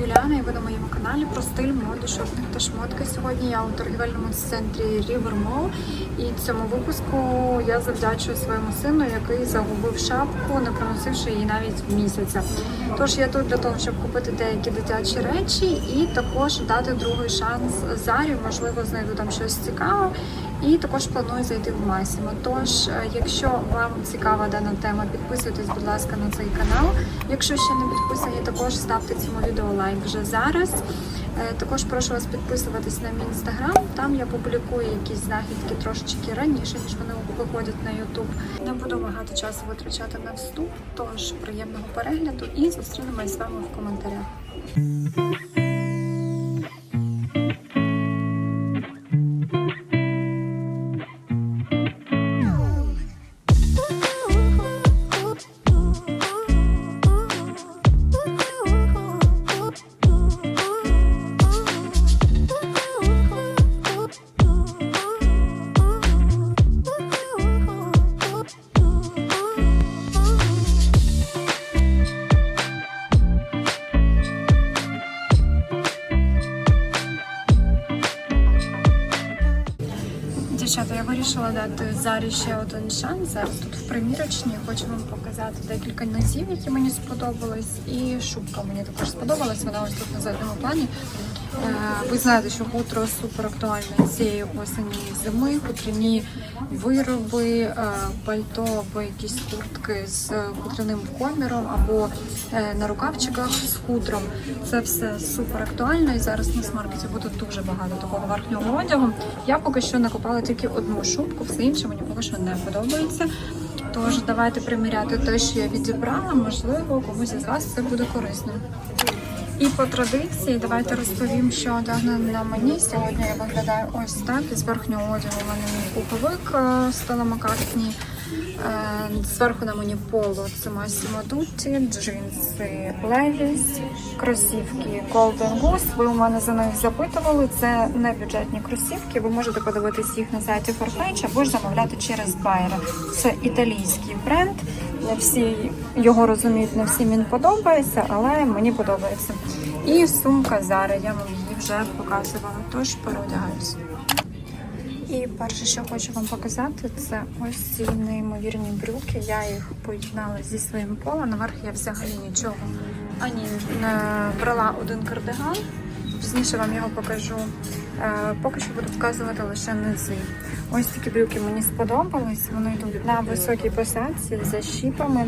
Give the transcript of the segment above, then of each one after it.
Юліана і ви на моєму каналі про стиль, моду, шопінг та шмотки. Сьогодні я у торгівельному центрі River Mall і цьому випуску я завдячую своєму сину, який загубив шапку, не проносивши її навіть місяця. Тож я тут для того, щоб купити деякі дитячі речі і також дати другий шанс Зарі. Можливо, знайду там щось цікаве. І також планую зайти в Масімо. Тож, е, якщо вам цікава дана тема, підписуйтесь, будь ласка, на цей канал. Якщо ще не підписані, також ставте цьому відео лайк вже зараз. Е, Також прошу вас підписуватись на мій інстаграм. Там я публікую якісь знахідки трошечки раніше, ніж вони виходять на Ютуб. Не буду багато часу витрачати на вступ, тож приємного перегляду і зустрінемось з вами в коментарях. Вирішила дати Зарі ще один шанс. Зараз тут в примірочні Хочу вам показати декілька носів, які мені сподобались. І шубка мені також сподобалась. Вона ось тут на задньому плані. Е, Ви знаєте, що хутро супер актуальне цієї осені і зими. Хутряні вироби, е, пальто або якісь куртки з хутряним коміром або е, на рукавчиках з хутром. Це все супер актуально. І зараз на смаркеті буде дуже багато такого верхнього одягу. Я поки що накопала тільки одну шубку, все інше мені поки що не подобається. Тож давайте приміряти те, що я відібрала. Можливо, комусь із вас це буде корисним. І по традиції давайте розповім, що одягнено на мені. Сьогодні я виглядаю ось так. Із верхнього одягу у мене мій пуховик е, Стелла Маккартні. Е, Зверху на мені поло це Massimo Dutti, джинси Levi's, кросівки Golden Goose. Ви у мене за них запитували. Це не бюджетні кросівки. Ви можете подивитись їх на сайті Farfetch або ж замовляти через Байера. Це італійський бренд. Не всі його розуміють, не всім він подобається, але мені подобається. І сумка Zara, я вам її вже показувала, тож переодягаюся. І перше, що хочу вам показати, це ось ці неймовірні брюки. Я їх поєднала зі своїм поло. Наверх я взагалі нічого ані не брала один кардиган. Пізніше вам його покажу. Е, Поки що буду показувати лише низи. Ось такі брюки мені сподобались. Вони йдуть на високій посадці за щіпами.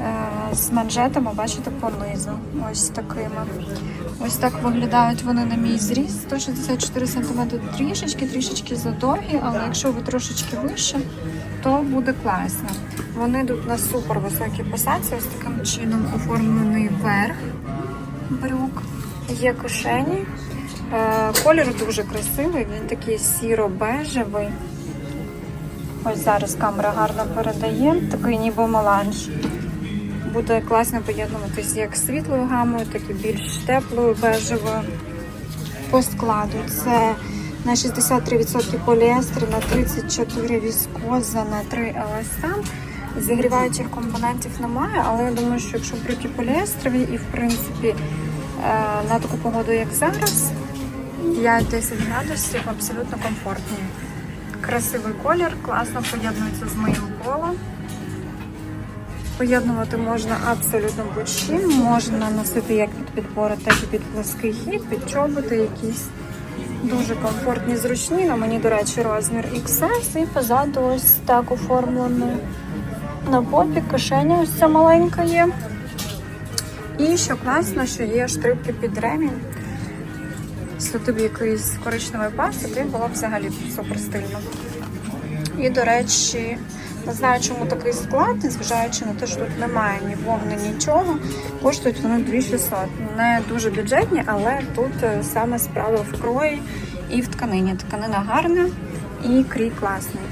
Е, З манжетами, бачите, понизу. Ось такими. Ось так виглядають вони на мій зріст. 164 см трішечки, трішечки задовгі, але якщо ви трошечки вище, то буде класно. Вони йдуть на супер високій посадці, ось таким чином оформлений верх брюк. Є кишені. Е, Колір дуже красивий, він такий сіро-бежевий. Ось зараз камера гарно передає, такий ніби меланж. Буде класно поєднуватись як з світлою гамою, так і більш теплою, бежевою. По складу це на 63% поліестер, на 34% віскоза, на 3 еластан. Зігріваючих компонентів немає, але я думаю, що якщо брюки поліестрові і в принципі на таку погоду, як зараз, 5-10 градусів абсолютно комфортні. Красивий колір, класно поєднується з моїм полом. Поєднувати можна абсолютно будь-чим. Можна носити як під підбори, так і під плоский хід, під чоботи якісь. Дуже комфортні, зручні. На мені, до речі, розмір XS і позаду ось так оформлено на попі. Кишеня ось ця маленька є. І що класно, що є штрипки під ремінь. Якщо тобі якийсь коричневий пас, то було б взагалі супер стильно. І, до речі, не знаю, чому такий склад, незважаючи на те, що тут немає ні вовни, нічого. Коштують вони 2600. Не дуже бюджетні, але тут е, саме справа в крої і в тканині. Тканина гарна і крій класний.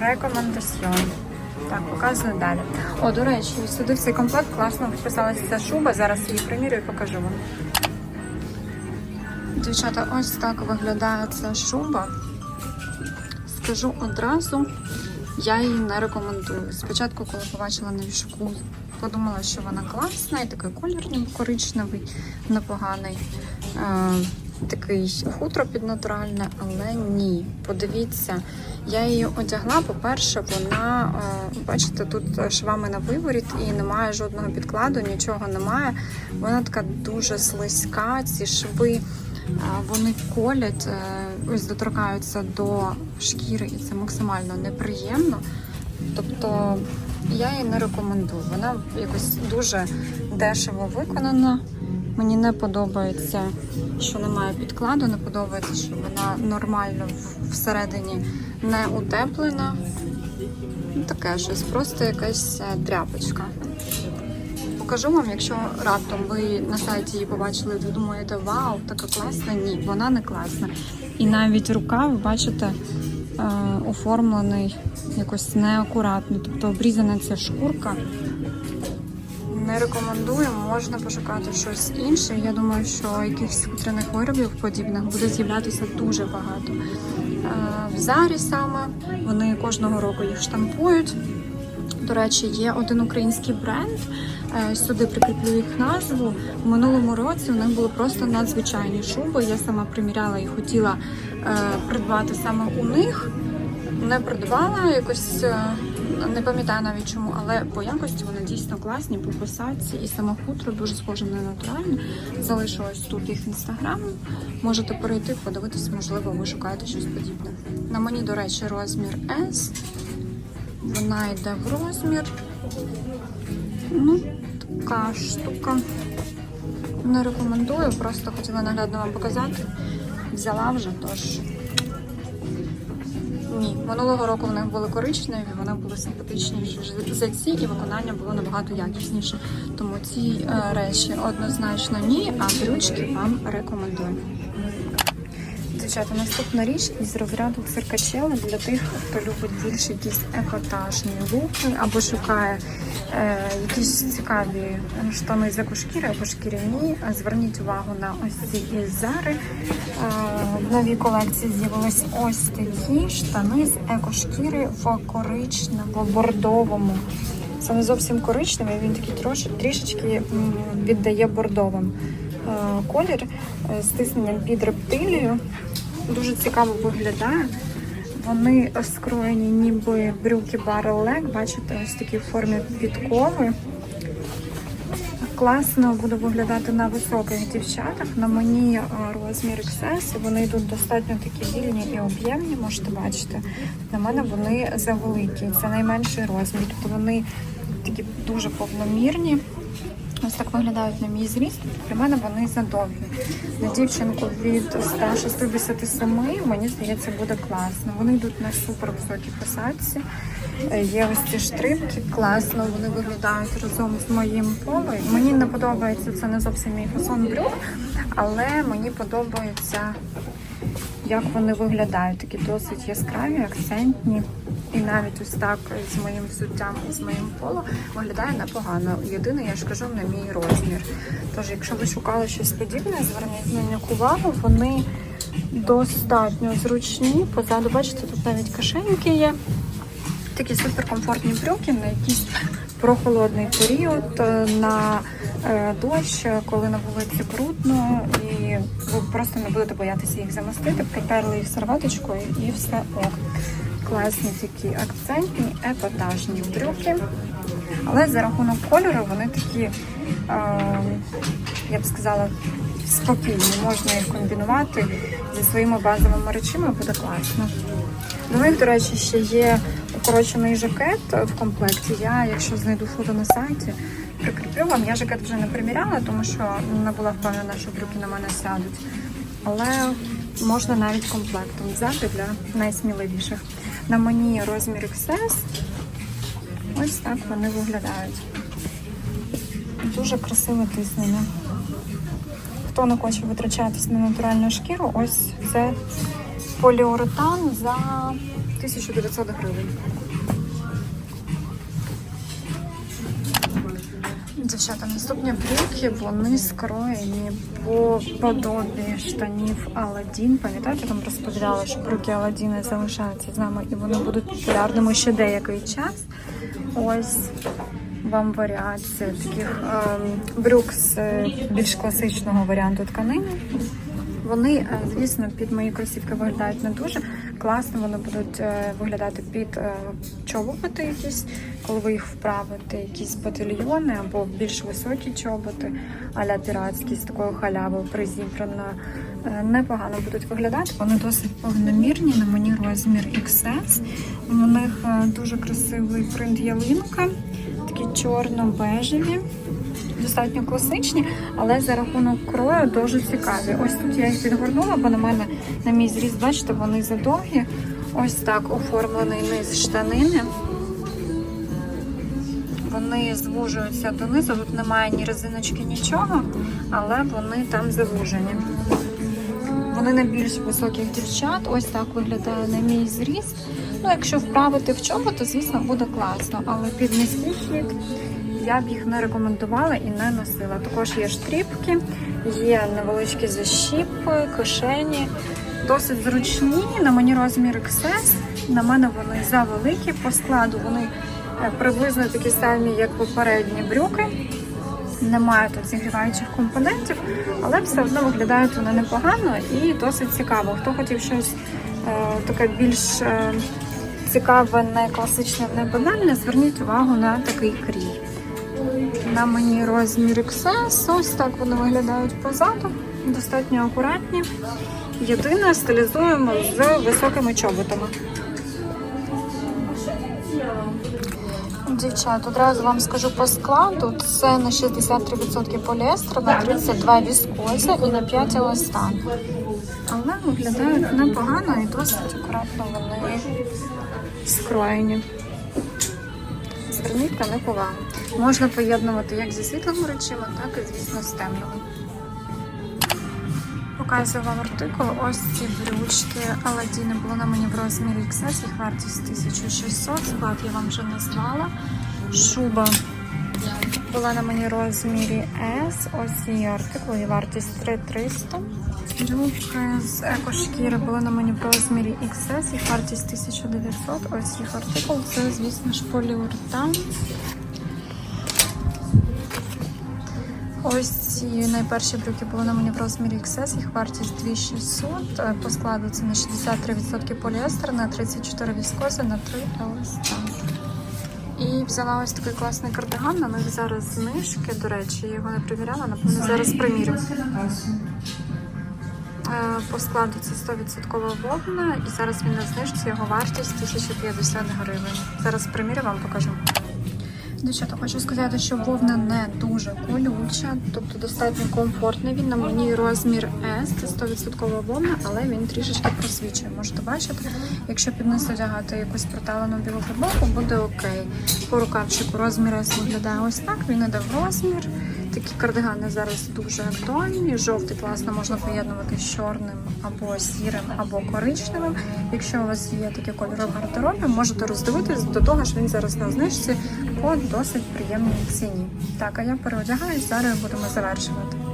Рекомендаціон. Так, показую далі. О, до речі, сюди в цей комплект класно вписалася ця шуба. Зараз її примірю і покажу вам. Дівчата, ось так виглядає ця шуба. Скажу одразу, я її не рекомендую. Спочатку, коли побачила на вішку подумала, що вона класна, і такий колір коричневий, непоганий. Такий хутро піднатуральне, але ні. Подивіться, я її одягла. По-перше, вона, е, бачите, тут швами на виворіт і немає жодного підкладу, нічого немає. Вона така дуже слизька, ці шви. е, Вони колять, е, ось доторкаються до шкіри, і це максимально неприємно. Тобто я її не рекомендую. Вона якось дуже дешево виконана. Мені не подобається, що немає підкладу, не подобається, що вона нормально всередині не утеплена. Ну, таке щось, просто якась е, тряпочка. Покажу вам, якщо раптом ви на сайті її побачили, ви думаєте, вау, така класна. Ні, вона не класна. І навіть рука, ви бачите, е, оформлений якось неакуратно, тобто обрізана ця шкурка. Не рекомендую, можна пошукати щось інше. Я думаю, що якихось хутряних виробів подібних буде з'являтися дуже багато. Е, В зарі саме вони кожного року їх штампують. До речі, є один український бренд. е, Сюди прикріплю їх назву. В минулому році у них були просто надзвичайні шуби. Я сама приміряла і хотіла е, придбати саме у них. Не придбала якось, не пам'ятаю навіть чому, але по якості вони дійсно класні, по посадці і саме хутро дуже схоже на натуральне. Залишилось тут їх інстаграм. Можете перейти, подивитись, можливо, ви шукаєте щось подібне. На мені, до речі, розмір S. Вона йде в розмір. Ну, така штука. Не рекомендую, просто хотіла наглядно вам показати. Взяла вже, тож. Ні, минулого року вони були коричневі, вони були симпатичніші за ці, і виконання було набагато якісніше. Тому ці е, речі однозначно ні, а брючки вам рекомендую. Дівчата, наступна річ із розряду циркачели для тих, хто любить більш якісь епатажні луки або шукає е, якісь цікаві штани з екошкіри або шкіряні. Зверніть увагу на ось ці із зари. Е, в новій колекції з'явились ось такі штани з екошкіри в коричнево-бордовому. Це не зовсім коричневий, він такий трош, трішечки м, віддає бордовим. Е, Колір е, з тисненням під рептилію. Дуже цікаво виглядає. Вони скроєні ніби брюки leg, бачите, ось такі в формі підкови. Класно буде виглядати на високих дівчатах. На мені е, розмір XS, вони йдуть достатньо такі вільні і об'ємні, можете бачити. На мене вони завеликі. Це найменший розмір. Тобто вони такі дуже повномірні. Ось так виглядають на мій зріст. Для мене вони задовгі. На дівчинку від 167, мені здається, буде класно. Вони йдуть на супер високій посадці. Е, Є ось ці штрипки, класно вони виглядають разом з моїм полом. Мені не подобається це не зовсім мій фасон брюк, але мені подобається, як вони виглядають. Такі досить яскраві, акцентні. І навіть ось так з моїм взуттям і з моїм поло виглядає непогано. Єдине, я ж кажу, на мій розмір. Тож, якщо ви шукали щось подібне, зверніть на них увагу. Вони достатньо зручні. Позаду, бачите, тут навіть кишеньки є. Такі суперкомфортні брюки на якийсь прохолодний період, е, на е, дощ, коли на вулиці брудно, і ви просто не будете боятися їх замастити, притерли їх серветочкою і все ок. Класні такі акцентні, епатажні брюки. Але за рахунок кольору вони такі, е, я б сказала, спокійні. Можна їх комбінувати зі своїми базовими речами, буде класно. До них, до речі, ще є укорочений жакет в комплекті. Я, якщо знайду фото на сайті, прикріплю вам. Я жакет вже не приміряла, тому що не була впевнена, що брюки на мене сядуть. Але можна навіть комплектом взяти для найсміливіших. На мені розмір XS. Ось так вони виглядають. Дуже красиве тиснення. Хто не хоче витрачатись на натуральну шкіру, ось це поліуретан за 1900 гривень. Дівчата, наступні брюки, вони скроєні по подобі штанів Аладдін. Пам'ятаєте, я вам розповідала, що брюки Аладдіна залишаються з нами і вони будуть популярними ще деякий час. Ось вам варіація таких ем, брюк з е, більш класичного варіанту тканини. Вони, е, звісно, під мої кросівки виглядають не дуже класно. Вони будуть е, виглядати під е, чоботи якісь, коли ви їх вправите, якісь батальйони або більш високі чоботи, аля піратські з такою халявою призібрано. Е, Непогано будуть виглядати. Вони досить повномірні. На мені розмір XS. У них дуже красивий принт ялинка, такі чорно-бежеві достатньо класичні, але за рахунок крою дуже цікаві. Ось тут я їх підгорнула, бо на мене на мій зріст, бачите, вони задовгі. Ось так оформлений низ штанини. Вони звужуються донизу, тут немає ні резиночки, нічого, але вони там завужені. Вони на більш високих дівчат. Ось так виглядає на мій зріст. Ну, якщо вправити в чому, то звісно буде класно, але під низький хід я б їх не рекомендувала і не носила. Також є штріпки, є невеличкі защіпи, кишені, досить зручні. На мені розмір XS. На мене вони завеликі по складу. Вони е, приблизно такі самі, як попередні брюки. Немає тут зігріваючих компонентів, але все одно виглядають вони непогано і досить цікаво. Хто хотів щось е, таке більш е, цікаве, не класичне, не банальне, зверніть увагу на такий крій. На мені розмір XS, ось так вони виглядають позаду, достатньо акуратні. Єдине стилізуємо з високими чоботами. Дівчат, одразу вам скажу по складу. Це на 63% поліестер, на 32% віскоза і на 5 еластан. Але виглядають непогано і досить акуратно вони скроєні. Зверніть на них увагу. Можна поєднувати як зі світлими речима, так і, звісно, з темними. Показую вам артикул. Ось ці брючки Аладдіни були на мені в розмірі XS, їх вартість 1600, склад я вам вже назвала. Шуба була на мені в розмірі S, ось її артикул, її вартість 3300. Брюки з екошкіри були на мені в розмірі XS, їх вартість 1900, ось їх артикул, це, звісно ж, поліуретан. Ось ці найперші брюки були на мені в розмірі XS, їх вартість 2600. Е, По складу це на 63% поліестер, на 34 віскози, на 3 еластан. І взяла ось такий класний кардиган, на них зараз знижки, до речі, я його не перевіряла, напевно, зараз примірю. Е, По складу це 100% вовна, і зараз він на знижці, його вартість 1050 гривень. Зараз примірю вам покажу. Дівчата, хочу сказати, що вовна не дуже колюча, тобто достатньо комфортний. Він на мені розмір S, це 100% вовна, але він трішечки просвічує. Можете бачити, якщо під низ одягати якусь проталену білу футболку, буде окей. По рукавчику розмір S виглядає ось так, він іде в розмір. Такі кардигани зараз дуже актуальні. Жовтий класно можна поєднувати з чорним або сірим, або коричневим. Якщо у вас є такі кольори в гардеробі, можете роздивитись до того, що він зараз на знижці по досить приємній ціні. Так, а я переодягаюсь, зараз будемо завершувати.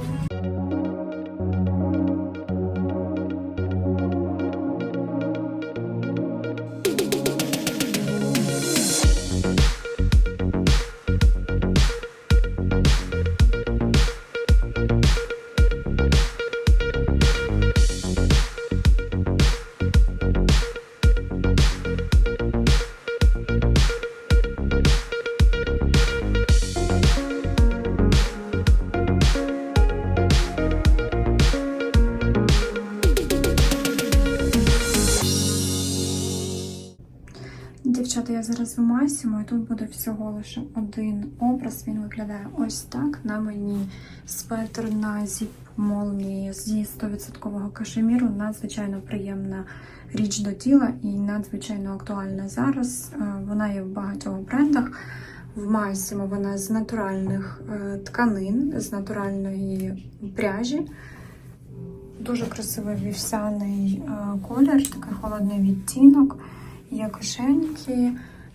Дівчата, я зараз в Масімо, і тут буде всього лише один образ. Він виглядає ось так. На мені светр на зіп молнії зі 100% кашеміру. Надзвичайно приємна річ до тіла і надзвичайно актуальна зараз. Е, Вона є в багатьох брендах. В Масімо вона з натуральних е, тканин, з натуральної пряжі. Дуже красивий вівсяний е, колір, такий холодний відтінок. Є кишеньки,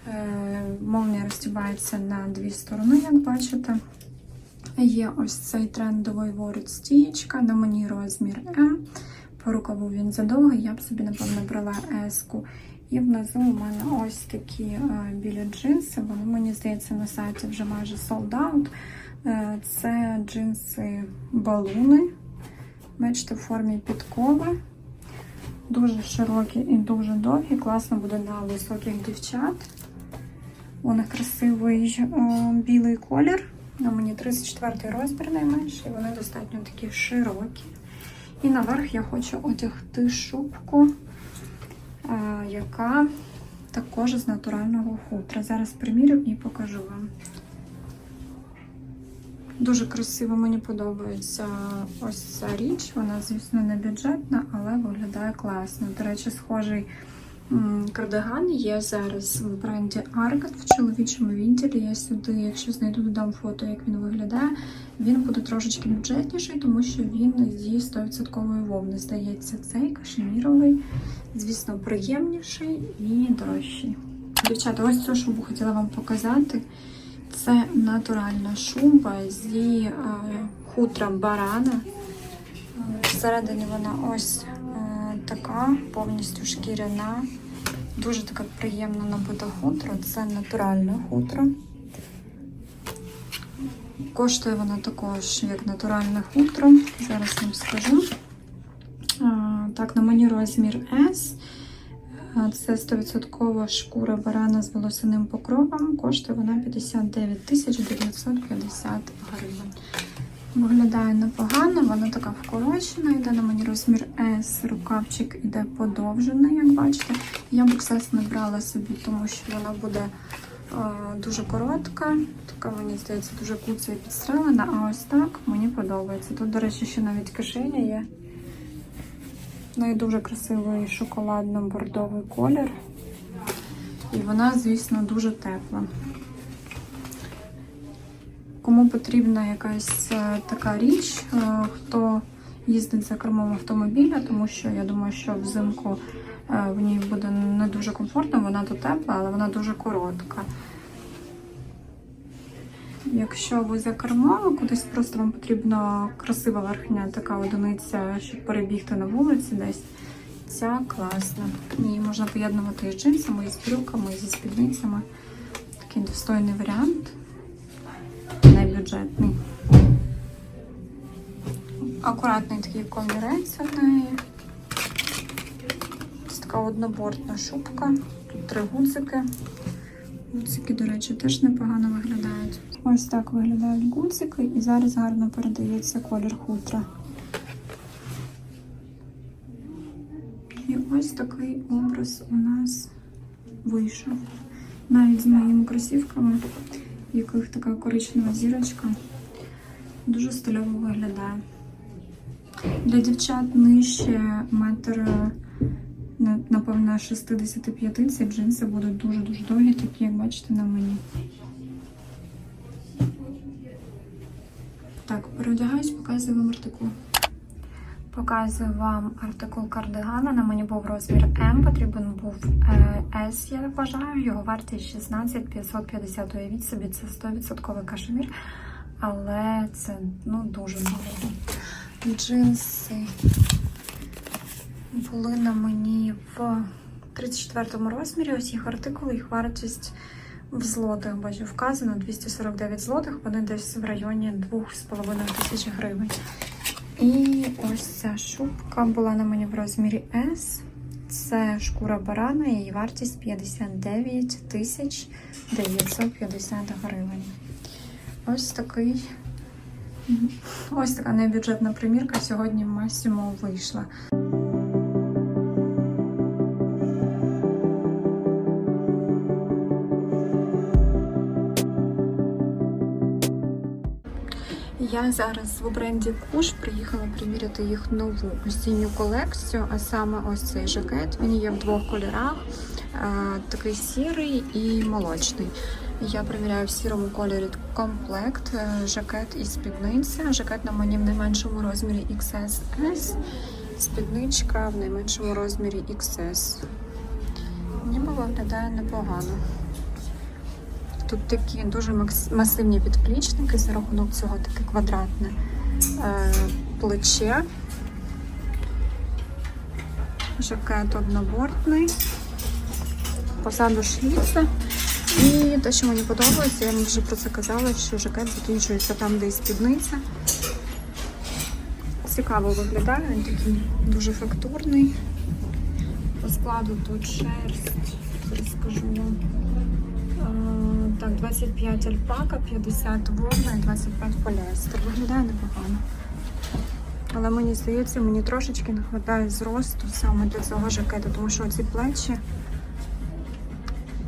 е, молнія розтібається на дві сторони, як бачите. Є ось цей трендовий ворот стієчка, на мені розмір М. По рукаву він задовгий, я б собі, напевно, брала S-ку. І внизу у мене ось такі е, білі джинси. Вони, мені здається, на сайті вже майже sold out. Е, Це джинси балуни. Бачите, в формі підкови. Дуже широкі і дуже довгі. Класно буде на високих дівчат. У них красивий е, білий колір. На мені 34 розмір найменший, вони достатньо такі широкі. І наверх я хочу одягти шубку, е, яка також з натурального хутра. Зараз примірю і покажу вам. Дуже красиво мені подобається ось ця річ. Вона, звісно, не бюджетна, але виглядає класно. До речі, схожий кардиган є зараз в бренді Argot в чоловічому відділі. Я сюди, якщо знайду, додам фото, як він виглядає. Він буде трошечки бюджетніший, тому що він зі 100% вовни. Здається, цей кашеміровий, звісно, приємніший і дорожчий. Дівчата, ось цю шубу хотіла вам показати. Це натуральна шуба зі е, хутра барана. Всередині вона ось е, така, повністю шкіряна. Дуже така приємно набита хутро. Це натуральне хутро. Коштує вона також як натуральне хутро. Зараз вам скажу. Е, Так, на мені розмір S. Це 100% шкура барана з волосяним покровом. Коштує вона 59 тисяч 950 гривень. Виглядає непогано, вона така вкорочена, йде на мені розмір S, рукавчик іде подовжений, як бачите. Я б XS не брала собі, тому що вона буде е, дуже коротка. Така, мені здається, дуже куца і підстрелена. А ось так мені подобається. Тут, до речі, ще навіть кишеня є. І дуже красивий шоколадно-бордовий колір. І вона, звісно, дуже тепла. Кому потрібна якась е, така річ, е, хто їздить за кермом автомобіля, тому що я думаю, що взимку е, в ній буде не дуже комфортно, вона тут тепла, але вона дуже коротка. Якщо ви за кермом, кудись просто вам потрібна красива верхня така одиниця, щоб перебігти на вулиці десь. Ця класна. Її можна поєднувати із джинсами, і з брюками, і зі спідницями. Такий достойний варіант. Найбюджетний. Акуратний такий комірець у неї. Ось така однобортна шубка. Тут три гудзики. Гудзики, до речі, теж непогано виглядають. Ось так виглядають гудзики, і зараз гарно передається колір хутра. І ось такий образ у нас вийшов. Навіть з моїми кросівками, в яких така коричнева зірочка, дуже стильово виглядає. Для дівчат нижче метр, на- напевно, 65 ці джинси будуть дуже-дуже довгі, такі, як бачите, на мені. Так, переодягаюсь, показую вам артикул. Показую вам артикул кардигана. На мені був розмір М, потрібен був е, S, я вважаю. Його вартість 16 550. Уявіть собі, це 100% кашемір, але це ну, дуже дорого. Джинси були на мені в 34 розмірі. Ось їх артикул, їх вартість в злотих, бачу, вказано 249 злотих, вони десь в районі 2,5 тисяч гривень. І ось ця шубка була на мені в розмірі S. Це шкура барана, її вартість 59 тисяч 950 гривень. Ось такий. Ось така небюджетна примірка сьогодні в Масімо вийшла. Я зараз в бренді Куш приїхала приміряти їх нову осінню колекцію, а саме ось цей жакет. Він є в двох кольорах: е, такий сірий і молочний. Я приміряю в сірому кольорі комплект, е, жакет і спідниця. Жакет на мені в найменшому розмірі XS, спідничка в найменшому розмірі XS. Ніби виглядає непогано. Тут такі дуже масивні підплічники, за рахунок цього таке квадратне е, плече. Жакет однобортний. позаду шліце. І те, що мені подобається, я вам вже про це казала, що жакет закінчується там, де і спідниця. Цікаво виглядає, він такий дуже фактурний. По складу тут шерсть, зараз скажу вам. Так, 25 альпака, 50 вовна і 25 поліестер. Виглядає непогано. Але мені здається, мені трошечки не вистачає зросту саме для цього жакету, тому що ці плечі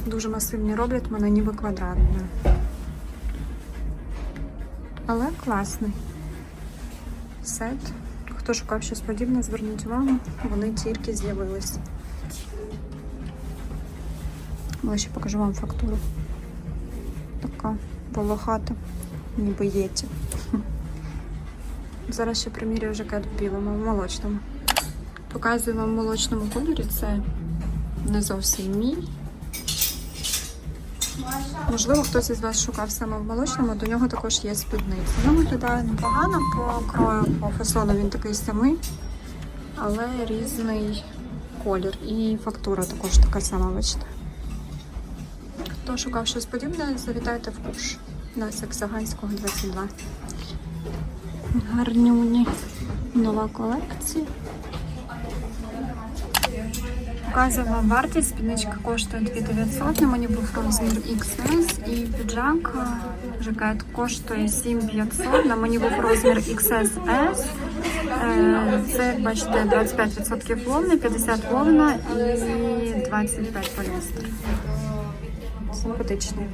дуже масивні роблять мене ніби квадратною. Але класний сет. Хто шукав щось подібне, зверніть увагу, вони тільки з'явились. Але ще покажу вам фактуру. Така волохата, ніби єті. Зараз ще примірюю жакет в білому, в молочному. Показую вам в молочному кольорі. Це не зовсім мій. Можливо, хтось із вас шукав саме в молочному, до нього також є спідниця. Вона виглядає непогано по крою, по фасону він такий самий, але різний колір. І фактура також така сама, бачите. Хто шукав щось подібне, завітайте в куш на Саксаганського 22. Гарнюні. Нова колекція. Показую вам вартість. Спідничка коштує 2900, на мені був розмір XS і піджак жакет коштує 7500, на мені був розмір XSS. Е, Це, бачите, 25% вовни, 50 вовна і 25 поліестер. Симпатичний.